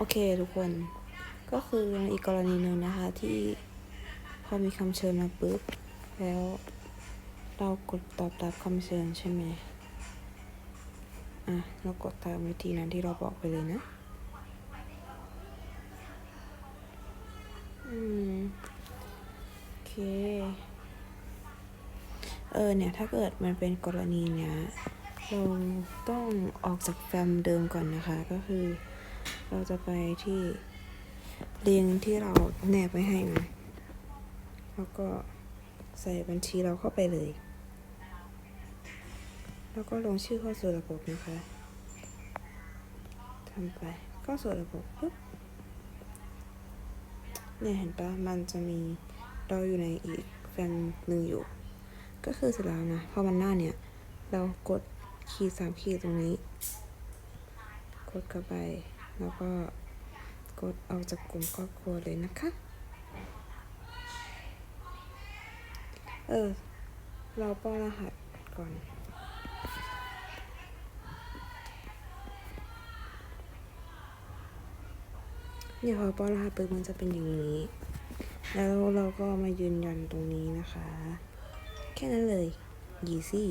โอเคทุกคนก็คืออีกกรณีหนึ่งนะคะที่พอมีคำเชิญมาปุ๊บ แล้วเรากดตอบรับคำเชิญใช่ไหมอะเรากดตามวิธีนั้นที่เราบอกไปเลยนะอืมโอเคเออเนี่ยถ้าเกิดมันเป็นกรณีเนี้ยเราต้องออกจากแฟมเดิมก่อนนะคะก็คือ เราจะไปที่ลิงก์ที่เราแนบไว้ให้นะแล้วก็ใส่บัญชีเราเข้าไปเลย แล้วก็ลงชื่อเข้าสู่ระบบนะคะทำไปเข้าสู่ระบบปุ๊บเนี่ยเห็นปะมันจะมีเราอยู่ในอีกแฟ้มหนึ่งอยู่ ก็คือเสร็จแล้วนะพอมันหน้าเนี่ย เรากดขีดสามขีดตรงนี้ กดเข้าไป แล้วก็กดออกจากกลุ่มครอบครัวเลยนะคะ เออ เราป้อนรหัสก่อนเนี่ยพอป้อนรหัสปุ๊บมันจะเป็นอย่างนี้ แล้วเราก็มายืนยันตรงนี้นะคะ แค่นั้นเลยยีซี่